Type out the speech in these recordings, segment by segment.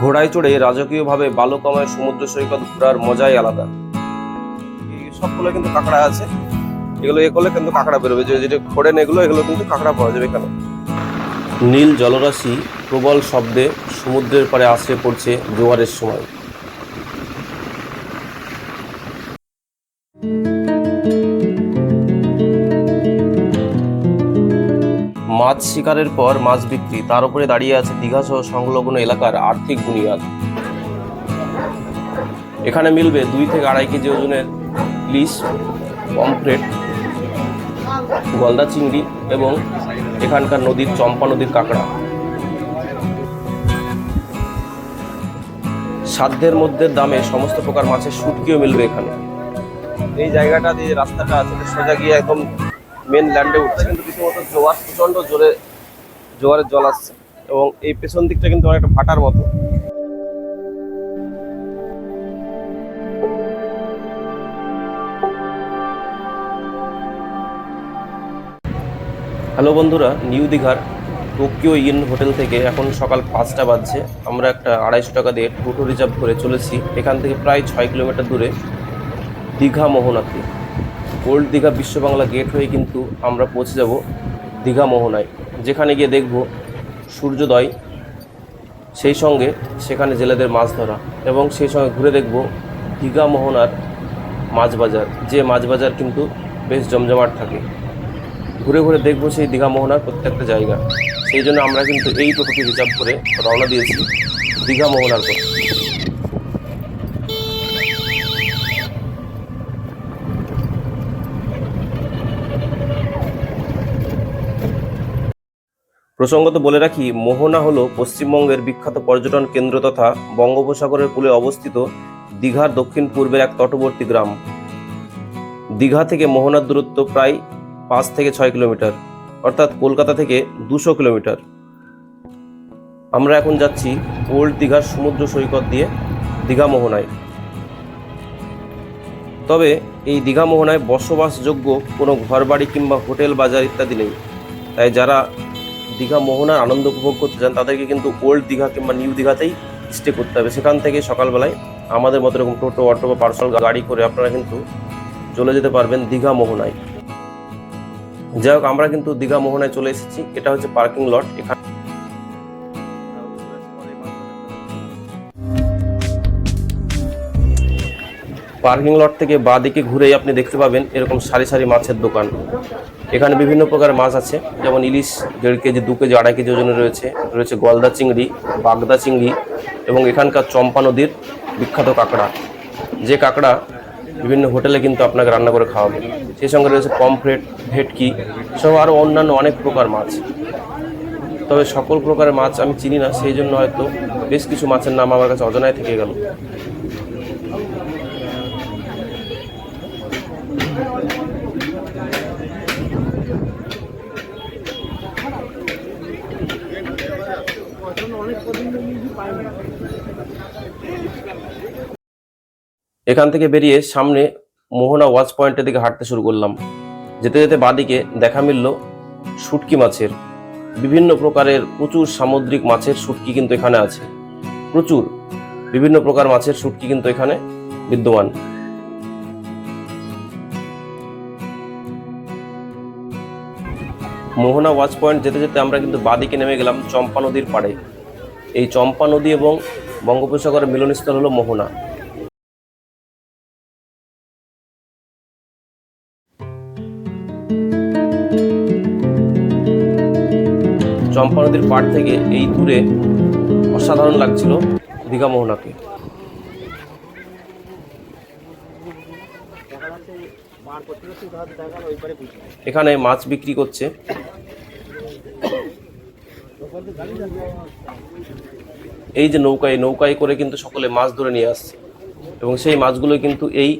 ঘোড়ায় চড়ে রাজকীয়ভাবে বালুকাময় সমুদ্র সৈকত ঘোরার মজাই আলাদা। সবগুলো কিন্তু কাঁকড়া আছে। এগুলো এ করলে কিন্তু কাঁকড়া বেরোবে। যে যেটা খোড়েন এগুলো এগুলো কিন্তু কাঁকড়া পাওয়া যাবে এখানে। নীল জলরাশি প্রবল শব্দে সমুদ্রের পাড়ে আশ্রে পড়ছে জোয়ারের সময়। মাছ শিকারের পর মাছ বিক্রি। তার উপরে দাঁড়িয়ে আছে দীঘা সহ সংলগ্ন এলাকার আর্থিক বুনিয়াদ। এখানে মিলবে দুই থেকে আড়াই কেজি ওজনের ইলিশ, পমফ্রেট, গলদা চিংড়ি এবং এখানকার নদীর চম্পা নদীর কাঁকড়া। সাধ্যের মধ্যে দামে সমস্ত প্রকার মাছের শুটকিও মিলবে এখানে। এই জায়গাটা দিয়ে রাস্তাটা আছে, সোজা গিয়ে একদম মেন ল্যান্ডে উঠছে। রীতিমতো জোয়ার, প্রচণ্ড জোরে জোয়ারের জল আসছে এবং এই পেছন দিকটা কিন্তু অনেকটা ভাটার মতো। হ্যালো বন্ধুরা, নিউ দীঘার টোকিও ইন হোটেল থেকে এখন সকাল পাঁচটা বাজছে। আমরা একটা আড়াইশো টাকা দিয়ে টোটো রিজার্ভ করে চলেছি। এখান থেকে প্রায় ছয় কিলোমিটার দূরে দীঘা মোহনাতে ওল্ড দীঘা বিশ্ব বাংলা গেট হয়ে কিন্তু আমরা পৌঁছে যাব দীঘা মোহনায়। যেখানে গিয়ে দেখব সূর্যোদয়, সেই সঙ্গে সেখানে জেলেদের মাছ ধরা এবং সেই সঙ্গে ঘুরে দেখব দীঘা মোহনার মাছ বাজার, যে মাছ বাজার কিন্তু বেশ জমজমাট থাকে। ঘুরে ঘুরে দেখব সেই দীঘা মোহনার প্রত্যেকটা জায়গা। সেই জন্য আমরা কিন্তু এই টোটোটি রিজার্ভ করে রওনা দিয়েছি দীঘা মোহনার পথে। প্রসঙ্গত বলে রাখি, মোহনা হলো পশ্চিমবঙ্গের বিখ্যাত পর্যটন কেন্দ্র তথা বঙ্গোপসাগরের কূলে অবস্থিত দীঘার দক্ষিণ পূর্বের এক তটবর্তী গ্রাম। দীঘা থেকে মোহনার দূরত্ব প্রায় পাঁচ থেকে ছয় কিলোমিটার, অর্থাৎ কলকাতা থেকে দুশো কিলোমিটার। আমরা এখন যাচ্ছি ওল্ড দীঘার সমুদ্র সৈকত দিয়ে দীঘা মোহনায়। তবে এই দীঘা মোহনায় বসবাসযোগ্য কোনো ঘরবাড়ি কিংবা হোটেল, বাজার ইত্যাদি নেই। তাই যারা দীঘা মোহনার আনন্দ উপভোগ করতে চান তাদেরকে কিন্তু ওল্ড দীঘা কিংবা নিউ দীঘাতেই স্টে করতে হবে। সেখান থেকে সকালবেলায় আমাদের মতো এরকম টোটো, অটো বা পার্সোনাল গাড়ি করে আপনারা কিন্তু চলে যেতে পারবেন দীঘা মোহনায়। যাই হোক, আমরা কিন্তু দীঘা মোহনায় চলে এসেছি। এটা হচ্ছে পার্কিং লট এখানে পার্কিং লট থেকে বাঁ দিকে ঘুরেই আপনি দেখতে পাবেন এরকম সারি সারি মাছের দোকান। এখানে বিভিন্ন প্রকার মাছ আছে, যেমন ইলিশ দেড় কেজি, দু কেজি, আড়াই কেজি ওজনে রয়েছে। রয়েছে গলদা চিংড়ি, বাগদা চিংড়ি এবং এখানকার চম্পা নদীর বিখ্যাত কাঁকড়া। যে কাঁকড়া বিভিন্ন হোটেলে কিন্তু আপনাকে রান্না করে খাওয়াবে। সেই সঙ্গে রয়েছে পমফ্রেট, ভেটকি সহ আরও অন্যান্য অনেক প্রকার মাছ। তবে সকল প্রকারের মাছ আমি চিনি না, সেই জন্য হয়তো বেশ কিছু মাছের নাম আমার কাছে অজানায় থেকে গেল। এখান থেকে বেরিয়ে সামনে মোহনা ওয়াচ পয়েন্টের দিকে হাঁটতে শুরু করলাম। যেতে যেতে বাদিকে দেখা মিলল শুটকি মাছের। বিভিন্ন প্রকারের প্রচুর সামুদ্রিক মাছের শুটকি কিন্তু এখানে আছে। প্রচুর। বিভিন্ন প্রকার মাছের শুটকি কিন্তু এখানে বিদ্যমান। মোহনা ওয়াচ পয়েন্ট যেতে যেতে আমরা কিন্তু বাদিকে নেমে গেলাম চম্পা নদীর পাড়ে। এই চম্পা নদী এবং বঙ্গোপসাগরের মিলনস্থল হলো মোহনা। নদীর পাড় থেকে এই দূরে অসাধারণ লাগছিল দীঘা মোহনাকে। এখানে মাছ বিক্রি করছে। এই যে নৌকায় নৌকায় করে কিন্তু সকলে মাছ ধরে নিয়ে আসছে। এবং সেই মাছগুলো কিন্তু এই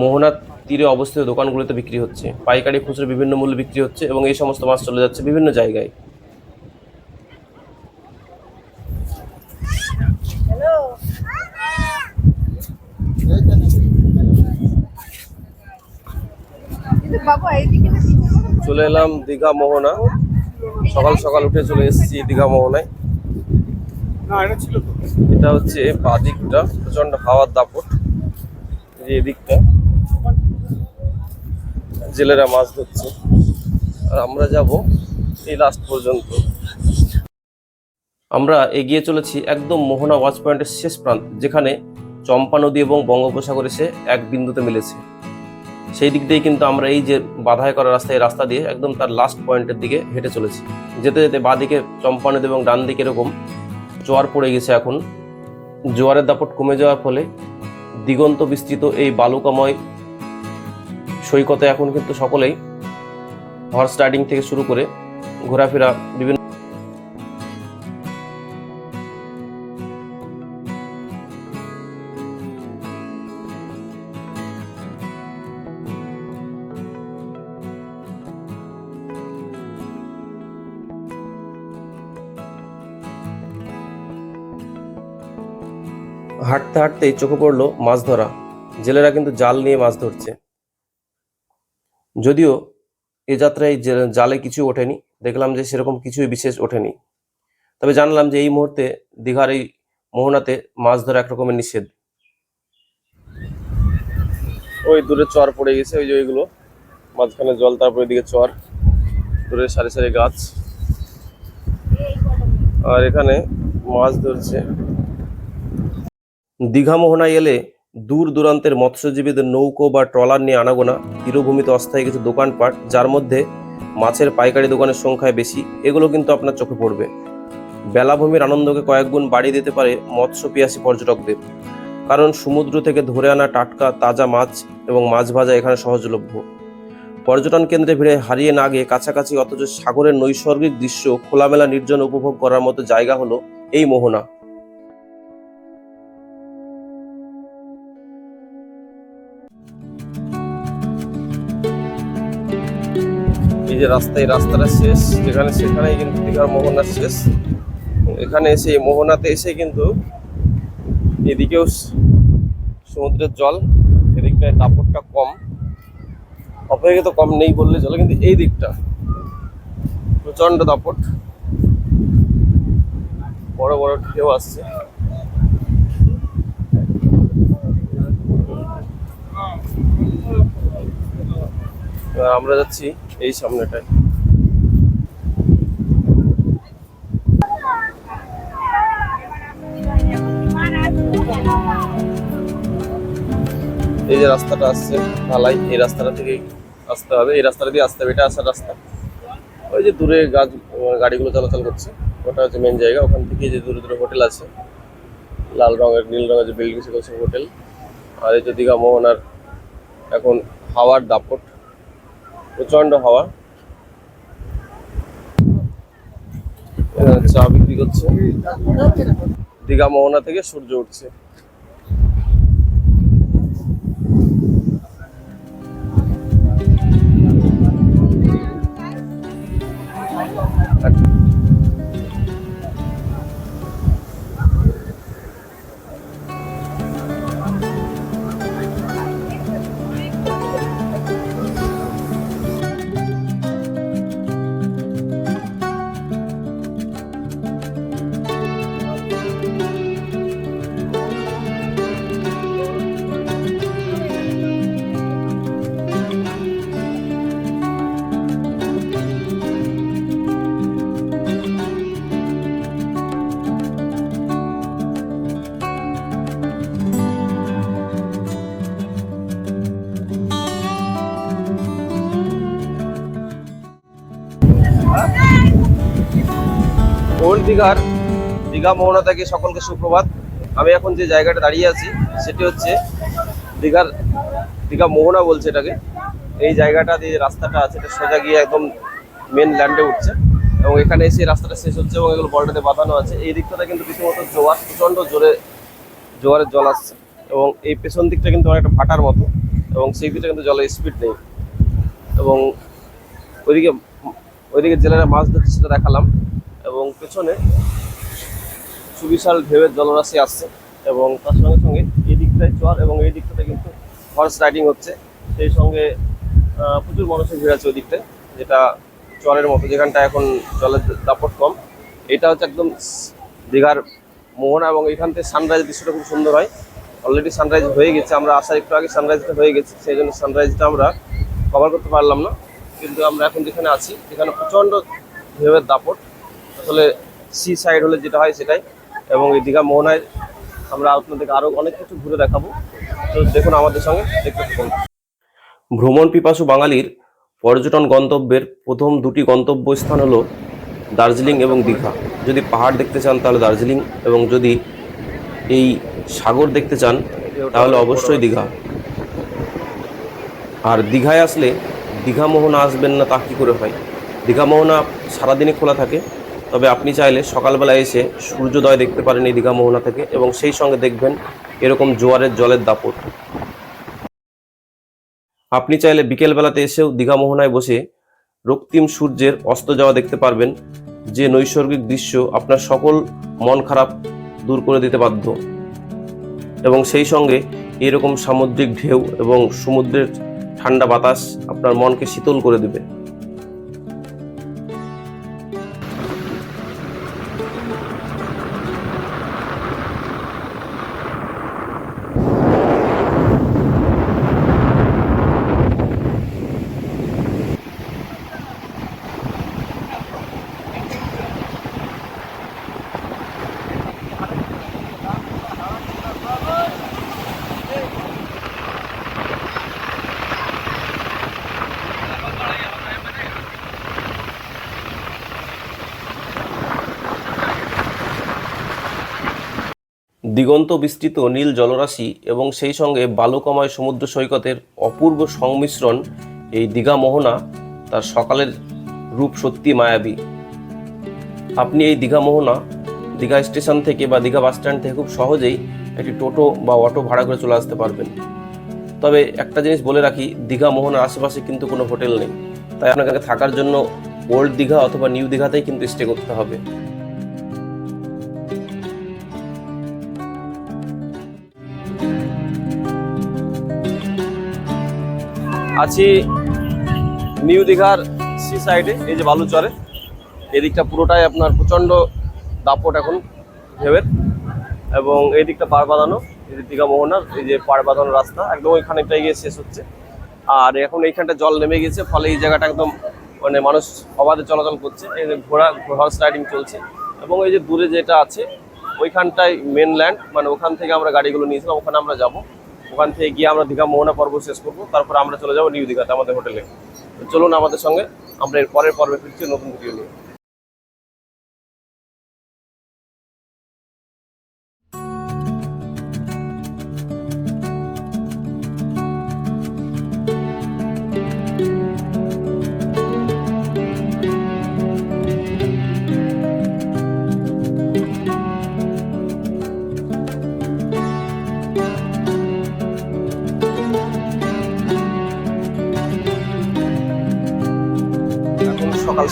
মোহনার তীরে অবস্থিত দোকানগুলোতে বিক্রি হচ্ছে। পাইকারি খুচরো বিভিন্ন মূল্যে বিক্রি হচ্ছে এবং এই সমস্ত মাছ চলে যাচ্ছে বিভিন্ন জায়গায়। চলে এলাম দীঘা মোহনা। সকাল সকাল উঠে চলে এসেছি দীঘা মোহনায়। এটা ছিল তো। এটা হচ্ছে বাদিকটা প্রচণ্ড হাওয়ার দাপট। যে এদিকটা। জেলেরা মাছ ধরছে। আর আমরা যাব এই লাস্ট পর্যন্ত। আমরা এগিয়ে চলেছি একদম মোহনা ওয়াচ পয়েন্টের শেষ প্রান্ত যেখানে চম্পা নদী এবং বঙ্গোপসাগর এসে এক বিন্দুতে মিলেছে। সেই দিক দিয়ে কিন্তু আমরা এই যে বাধাই করা রাস্তা, এই রাস্তা দিয়ে একদম তার লাস্ট পয়েন্টের দিকে হেঁটে চলেছি। যেতে যেতে বাঁদিকে চম্পা নদী এবং ডান দিকে এরকম জোয়ার পড়ে গেছে এখন। জোয়ারের দাপট কমে যাওয়ার ফলে দিগন্ত বিস্তৃত এই বালুকাময় সৈকতে এখন কিন্তু সকলেই হর্স রাইডিং থেকে শুরু করে ঘোরাফেরা বিভিন্ন হাঁটতে হাঁটতেই চোখে পড়ল মাছ ধরা। জেলেরা কিন্তু জাল নিয়ে মাছ ধরছে। যদিও এ যাত্রায় জালে কিছু ওঠেনি, দেখলাম যে সেরকম কিছুই বিশেষ ওঠেনি। তবে জানলাম যে এই মুহূর্তে দীঘার এই মোহনাতে মাছ ধরা একরকমের নিষেধ। ওই দূরে চর পড়ে গেছে, ওই যে ওইগুলো। মাঝখানে জল, তারপরে দিকে চর। দূরে সারি সারি গাছ। আর এখানে মাছ ধরছে। দীঘা মোহনায় এলে দূর দূরান্তের মৎস্যজীবীদের নৌকো বা ট্রলার নিয়ে আনাগোনা, তীরভূমিতে অস্থায়ী কিছু দোকানপাট, যার মধ্যে মাছের পাইকারি দোকানের সংখ্যায় বেশি, এগুলো কিন্তু আপনার চোখে পড়বে। বেলাভূমির আনন্দকে কয়েকগুণ বাড়িয়ে দিতে পারে মৎস্য পিয়াসী পর্যটকদের। কারণ সমুদ্র থেকে ধরে আনা টাটকা, তাজা মাছ এবং মাছ ভাজা এখানে সহজলভ্য। পর্যটন কেন্দ্রে ভিড়ে হারিয়ে না গিয়ে কাছাকাছি অথচ সাগরের নৈসর্গিক দৃশ্য খোলামেলা নির্জন উপভোগ করার মতো জায়গা হলো এই মোহনা। যে রাস্তা এই রাস্তাটা শেষ, যেখানে সেখানেই কিন্তু দীঘার মোহনা শেষ। এখানে এসে, এই মোহনাতে এসে কিন্তু এদিকেও সমুদ্রের জল, এদিকটায় দাপটটা কম। অপেক্ষা তো কম নেই বললে চলে, কিন্তু এই দিকটা প্রচণ্ড দাপট। বড় বড় ঢেউ আসছে। আমরা যাচ্ছি এই সামনেটায়। এই যে রাস্তাটা আসছে, ঢালাই, এই রাস্তাটা থেকে আসতে হবে। এই রাস্তাটা দিয়ে আসতে হবে, এটা আসার রাস্তা। ওই যে দূরে গাছ গাড়িগুলো চলাচল করছে, ওটা হচ্ছে মেন জায়গা। ওখান থেকে যে দূরে দূরে হোটেল আছে, লাল রঙের, নীল রঙের যে বিল্ডিং সেগুলো হোটেল আর এই যে দীঘা মোহনার এখন হাওয়ার দাপট। প্রচণ্ড হাওয়া। চা বিক্রি করছে। দীঘা মোহনা থেকে সূর্য উঠছে। দীঘার, দীঘা মোহনা থেকে সকলকে সুপ্রভাত। আমি এখন যে জায়গাটা দাঁড়িয়ে আছি, সেটি হচ্ছে দীঘার, দীঘা মোহনা বলছে এটাকে। এই জায়গাটা যে রাস্তাটা আছে, এটা সোজা গিয়ে একদম মেন ল্যান্ডে উঠছে। এবং এখানে এসে রাস্তাটা শেষ হচ্ছে এবং এগুলো বলটাতে বাঁধানো আছে। এই দিকটাতে কিন্তু রীতিমতো জোয়ার, প্রচণ্ড জোরে জোয়ারের জল আসছে। এবং এই পেছন দিকটা কিন্তু অনেকটা ভাটার মতো এবং সেই দিকটা কিন্তু জলের স্পিড নেই। এবং ওইদিকে ওইদিকে জেলেরা মাছ ধরছে সেটা দেখালাম। এবং পেছনে সুবিশাল ঢেউয়ের জলরাশি আসছে এবং তার সঙ্গে সঙ্গে এই দিকটায় চর এবং এই দিকটাতে কিন্তু হর্স রাইডিং হচ্ছে। সেই সঙ্গে প্রচুর মানুষের ভিড় আছে ওই দিকটায়, যেটা চরের মতো, যেখানটা এখন জলের দাপট কম। এটা হচ্ছে একদম দীঘার মোহনা এবং এখান থেকে সানরাইজ দৃশ্যটা খুব সুন্দর হয়। অলরেডি সানরাইজ হয়ে গেছে, আমরা আসার একটু আগে সানরাইজটা হয়ে গেছে, সেই জন্য সানরাইজটা আমরা কভার করতে পারলাম না। কিন্তু আমরা এখন যেখানে আছি এখানে প্রচণ্ড ঢেউয়ের দাপট আসলে সি সাইড হলে যেটা হয় সেটাই। এবং এই দীঘা মোহনায় আমরা আপনাদেরকে আরও অনেক কিছু ঘুরে দেখাবো। তো দেখুন আমাদের সঙ্গে, দেখতে ভ্রমণ পিপাসু বাঙালির পর্যটন গন্তব্যের প্রথম দুটি গন্তব্যস্থান হলো দার্জিলিং এবং দীঘা। যদি পাহাড় দেখতে চান তাহলে দার্জিলিং এবং যদি এই সাগর দেখতে চান তাহলে অবশ্যই দীঘা। আর দীঘায় আসলে দীঘা মোহনা আসবেন না তা কী করে হয়? দীঘা মোহনা সারাদিনই খোলা থাকে। তবে আপনি চাইলে সকালবেলা এসে সূর্যোদয় দেখতে পারেন এই দীঘা মোহনা থেকে এবং সেই সঙ্গে দেখবেন এরকম জোয়ারের জলের দাপট। আপনি চাইলে বিকেলবেলাতে এসেও দীঘা মোহনায় বসে রক্তিম সূর্যের অস্ত যাওয়া দেখতে পারবেন, যে নৈসর্গিক দৃশ্য আপনার সকল মন খারাপ দূর করে দিতে বাধ্য। এবং সেই সঙ্গে এরকম সামুদ্রিক ঢেউ এবং সমুদ্রের ঠান্ডা বাতাস আপনার মনকে শীতল করে দেবে। দিগন্ত বিস্তৃত নীল জলরাশি এবং সেই সঙ্গে বালুকময় সমুদ্র সৈকতের অপূর্ব সংমিশ্রণ এই দীঘা মোহনা তার সকালের রূপ সত্যি মায়াবী। আপনি এই দীঘা মোহনা, দীঘা স্টেশন থেকে বা দীঘা বাস স্ট্যান্ড থেকে খুব সহজেই একটি টোটো বা অটো ভাড়া করে চলে আসতে পারবেন। তবে একটা জিনিস বলে রাখি, দীঘা মোহনার আশেপাশে কিন্তু কোনো হোটেল নেই। তাই আপনাকে থাকার জন্য ওল্ড দীঘা অথবা নিউ দীঘাতেই কিন্তু স্টে করতে হবে। আছি নিউ দীঘার সি সাইডে, এই যে বালুচরে এদিকটা পুরোটাই আপনার প্রচণ্ড দাপট এখন ঢেউয়ের। এবং এই দিকটা পাড় বাঁধানো, এই যে দীঘা মোহনার, এই যে পাড় বাঁধানো রাস্তা, একদম ওইখানেটাই গিয়ে শেষ হচ্ছে। আর এখন এইখানটা জল নেমে গেছে ফলে এই জায়গাটা একদম মানে মানুষ অবাধে চলাচল করছে। এই যে ঘোড়া হর্স রাইডিং চলছে। এবং এই যে দূরে যেটা আছে ওইখানটায় মেন ল্যান্ড মানে ওখান থেকে আমরা গাড়িগুলো নিয়েছিলাম, ওখানে আমরা যাব। ওখান থেকে গিয়ে আমরা দীঘা মোহনা পর্ব শেষ করব, তারপর আমরা চলে যাব নিউ দীঘাতে আমাদের হোটেলে। চলুন আমাদের সঙ্গে, আমরা এর পরের পর্বে ফিরছি নতুন ভিডিও নিয়ে।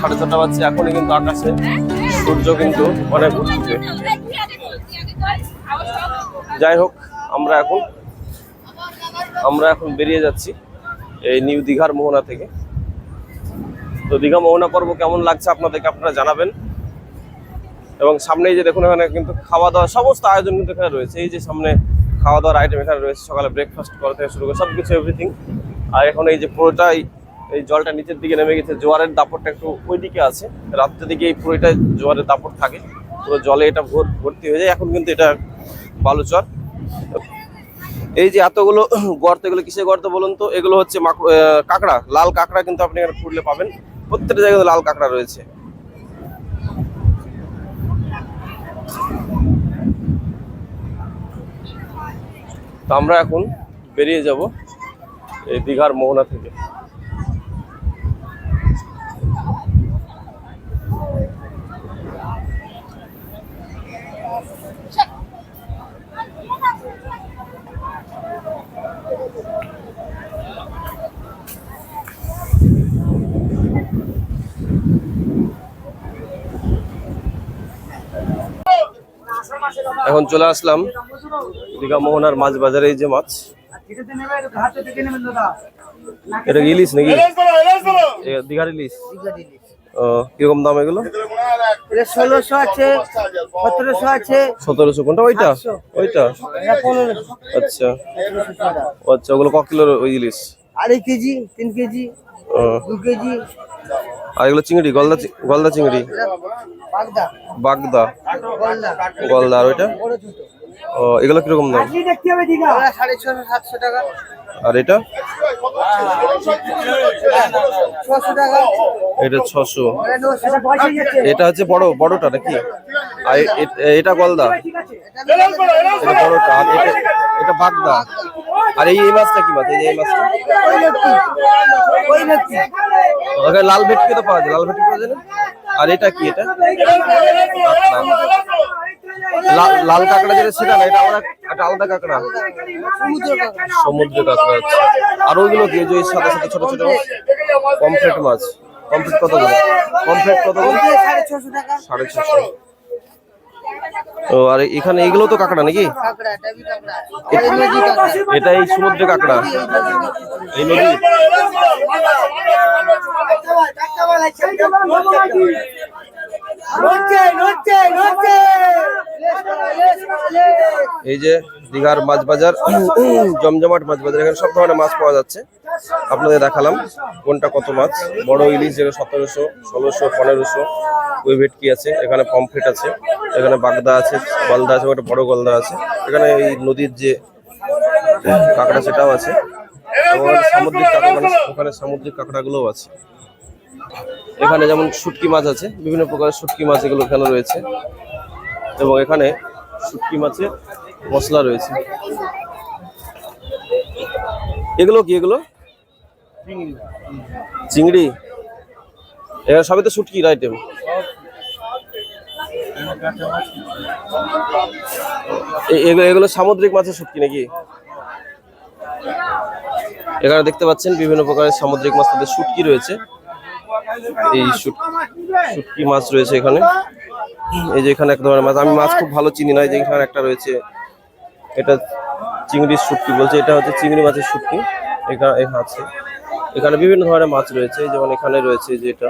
সাড়ে ছটা বাজছে, এখনই কিন্তু আকাশে সূর্য কিন্তু অনেক উঠছে। যাই হোক, আমরা এখন আমরা এখন বেরিয়ে যাচ্ছি এই নিউ দীঘার মোহনা থেকে। তো দীঘা মোহনা পর্ব কেমন লাগছে আপনাদেরকে আপনারা জানাবেন। এবং সামনেই যে দেখুন, এখানে কিন্তু খাওয়া দাওয়া সমস্ত আয়োজন কিন্তু এখানে রয়েছে। এই যে সামনে খাওয়া দাওয়ার আইটেম এখানে রয়েছে, সকালে ব্রেকফাস্ট করা থেকে শুরু করে সব কিছু এভরিথিং আর এখন এই যে পুরোটাই এই জলটা নিচের দিকে নেমে গেছে, জোয়ারের দাপটটা একটু ওই দিকে আছে। রাত্রের দিকে এই পুরোটা জোয়ারের দাপট থাকে। পুরো জলে এটা ভোর, ভর্তি হয়ে যায়। এখন কিন্তু এটা বালুচর। এই যে এতগুলো গর্ত, এগুলো কিসের গর্ত বলুন তো? এগুলো হচ্ছে কাঁকড়া। লাল কাঁকড়া কিন্তু আপনি এখানে খুঁড়লে পাবেন। প্রত্যেকটা জায়গায় লাল কাঁকড়া রয়েছে। তো আমরা এখন বেরিয়ে যাব এই দীঘার মোহনা থেকে। এখন চলে আসলাম দীঘা মোহনার মাছ বাজারে এই যে মাছ। এটা ইলিশ নাকি? দীঘার ইলিশ? ও, কীরকম দাম এগুলো? ষোলোশো আছে সতেরোশো আছে। সতেরোশো কোনটা? ওইটা? ওইটা? আচ্ছা। আচ্ছা ওগুলো ক কিলোর ওই ইলিশ? আড়াই কেজি তিন কেজি। আর এগুলো চিংড়ি, গলদা গলদা চিংড়ি? বাগদা। গলদা, আর ওইটা? ও, এগুলো কীরকম দাম? আর এটা? এটা ছশো। এটা হচ্ছে বড়, বড়টা নাকি? আর এটা গলদা। বড়টা এটা বাগদা। আর এই এই মাছটা কি মাছ? এই এই মাছটা। ওই লাল ভেটকি তো পাওয়া যায়, লাল ভেটকি পাওয়া যায় না? আর এটা কি এটা। লাল কাঁকড়া যেটা সেটা না, এটা আমরা একটা আলাদা কাঁকড়া। সমুদ্র কাঁকড়া। আর ওইগুলো কি? যে সাদা সাদা ছোট ছোট পমফ্রেট মাছ। পমফ্রেট কত করে? পমফ্রেট কত করে? সাড়ে ছশো ও, আর এখানে এগুলো তো কাঁকড়া নাকি? এটা এই সমুদ্রে কাঁকড়া। এই নদী। এই যে দীঘার মাছ বাজার, জমজমাট মাছ বাজার, এখানে সব ধরনের মাছ পাওয়া যাচ্ছে। আপনাদের দেখালাম কোনটা কত মাছ? বড় ইলিশ যেটা সতেরোশো, ষোলোশো, পনেরোশো। ওই ভেটকি আছে? এখানে পমফ্রেট আছে, এখানে বাগদা আছে, গলদা আছে, একটা বড় গলদা আছে। এখানে এই নদীর যে কাঁকড়া সেটাও আছে। এবং সামুদ্রিক কাঁকড়া মানে ওখানে সামুদ্রিক কাঁকড়াগুলোও আছে। এখানে যেমন শুটকি মাছ আছে, বিভিন্ন প্রকারের শুটকি মাছ এগুলো এখানে রয়েছে। এবং এখানে শুটকি মাছের মশলা রয়েছে। এগুলো কি এগুলো? চিংড়ি। এখানে সবই তো শুটকির আইটেম এগুলো সামুদ্রিক মাছের শুটকি নাকি? এখানে দেখতে পাচ্ছেন বিভিন্ন প্রকারের সামুদ্রিক মাছ, তাদের শুটকি রয়েছে। এই শুট- শুটকি মাছ রয়েছে এখানে। এই যে এখানে এক ধরনের মাছ, আমি মাছ খুব ভালো চিনি না যে এখানে একটা রয়েছে। এটা চিংড়ির শুটকি বলছে, এটা হচ্ছে চিংড়ি মাছের শুটকি। এখানে আছে। এখানে বিভিন্ন ধরনের মাছ রয়েছে, যেমন এখানে রয়েছে যে এটা,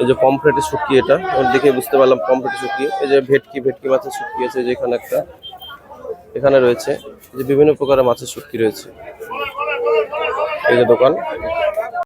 এই যে পমফ্রেটের শুটকি এটা দেখে বুঝতে পারলাম পমফ্রেটের শুটকি, এই যে ভেটকি ভেটকি মাছের শুটকি আছে যে এখানে একটা, এখানে রয়েছে যে বিভিন্ন প্রকারের মাছের শুটকি রয়েছে। এই যে দোকান।